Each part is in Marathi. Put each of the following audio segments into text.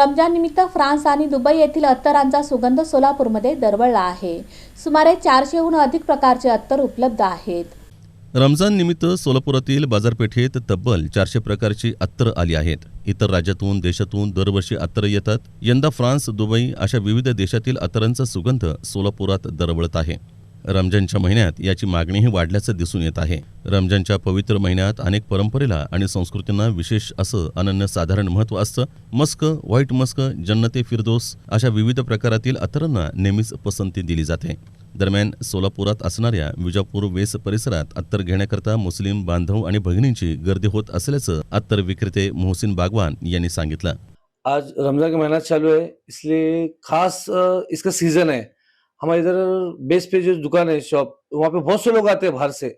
रमजान निमित्त फ्रान्स आणि दुबई येथील अत्तरांचा सुगंध सोलापूरमध्ये दरवळला आहे. सुमारे चारशेहून अधिक प्रकारचे अत्तर उपलब्ध आहेत. रमजान निमित्त सोलापुरातील बाजारपेठेत तब्बल चारशे प्रकारची अत्तर आली आहेत. इतर राज्यातून देशातून दरवर्षी अत्तर येतात. यंदा फ्रान्स दुबई अशा विविध देशातील अत्तरांचा सुगंध सोलापुरात दरवळत आहे. रमजानच्या महिन्यात याची मागणीही वाढल्याचं दिसून येत आहे. रमजानच्या पवित्र महिन्यात अनेक परंपरेला आणि संस्कृतींना विशेष असं अनन्यसाधारण महत्त्व असतं. मस्क व्हाईट मस्क जन्नते फिरदोस अशा विविध प्रकारातील अत्तरांना नेहमीच पसंती दिली जाते. दरम्यान सोलापुरात असणाऱ्या विजापूर वेस परिसरात अत्तर घेण्याकरता मुस्लिम बांधव आणि भगिनींची गर्दी होत असल्याचं अत्तर विक्रेते मोहसिन बागवान यांनी सांगितलं. आज रमजान का महीना चालू है इसलिए खास इसका सीजन है हमारे इधर बेस पे जो दुकान है शॉप वहाँ पे बहुत से लोग आते हैं बाहर से।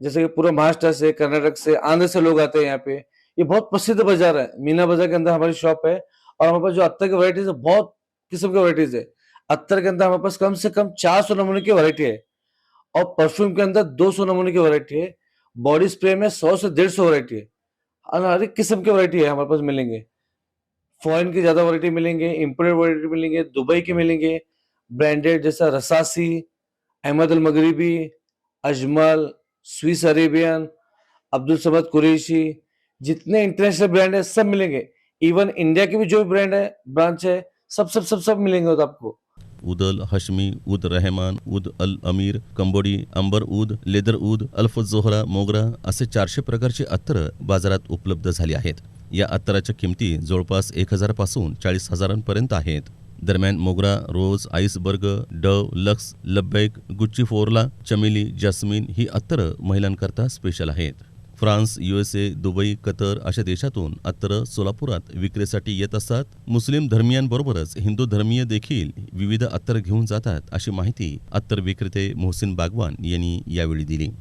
जैसे कि पूरा महाराष्ट्र से, कर्नाटक से, आंध्र से लोग आते हैं यहाँ पे। ये बहुत प्रसिद्ध बाज़ार है। मीना बाज़ार के अंदर हमारी शॉप है और हमारे पास जो अत्तर की वराइटीज है, बहुत किस्म की वराइटीज है। अत्तर के अंदर हमारे पास कम से कम चार सौ नमूने की वरायटी है और परफ्यूम के अंदर दो सौ नमूने की वरायटी है। बॉडी स्प्रे में सौ से डेढ़ सौ वरायटी है। हर एक किस्म की वरायटी है हमारे पास मिलेंगे। फॉरेन की ज़्यादा वरायटी मिलेंगे इम्पोर्टेड वरायटी मिलेंगे, दुबई के मिलेंगे। ब्रांडेड जैसा Rasasi Ahmed Al Maghribi Ajmal Swiss Arabian Abdul Samad Qureshi जितने इंटरनेशनल ब्रांड है सब मिलेंगे। इवन इंडिया के भी जो भी ब्रांड है ब्रांच है सब सब सब सब मिलेंगे उधर आपको। उदल हशमी उद रहमान उद अल अमीर कंबोडी अंबर उद लेदर उद अल्फ जोहरा मोगरा असे चारशे प्रकारचे अत्र बाजारात उपलब्ध झाले आहेत. या अत्तराच्या किमती जवळपास एक हजारापासून चाळीस हजारांपर्यंत आहेत. दरम्यान मोगरा रोज आईसबर्ग डव लक्स लब्बैक गुच्ची फोरला चमेली जास्मिन ही अत्तरं महिलांकरता स्पेशल आहेत. फ्रान्स युएसए दुबई कतर अशा देशातून अत्तर सोलापुरात विक्रीसाठी येत असतात. मुस्लिम धर्मियांबरोबरच हिंदू धर्मीय देखील विविध अत्तर घेऊन जातात अशी माहिती अत्तर विक्रेते मोहसिन बागवान यांनी यावेळी दिली.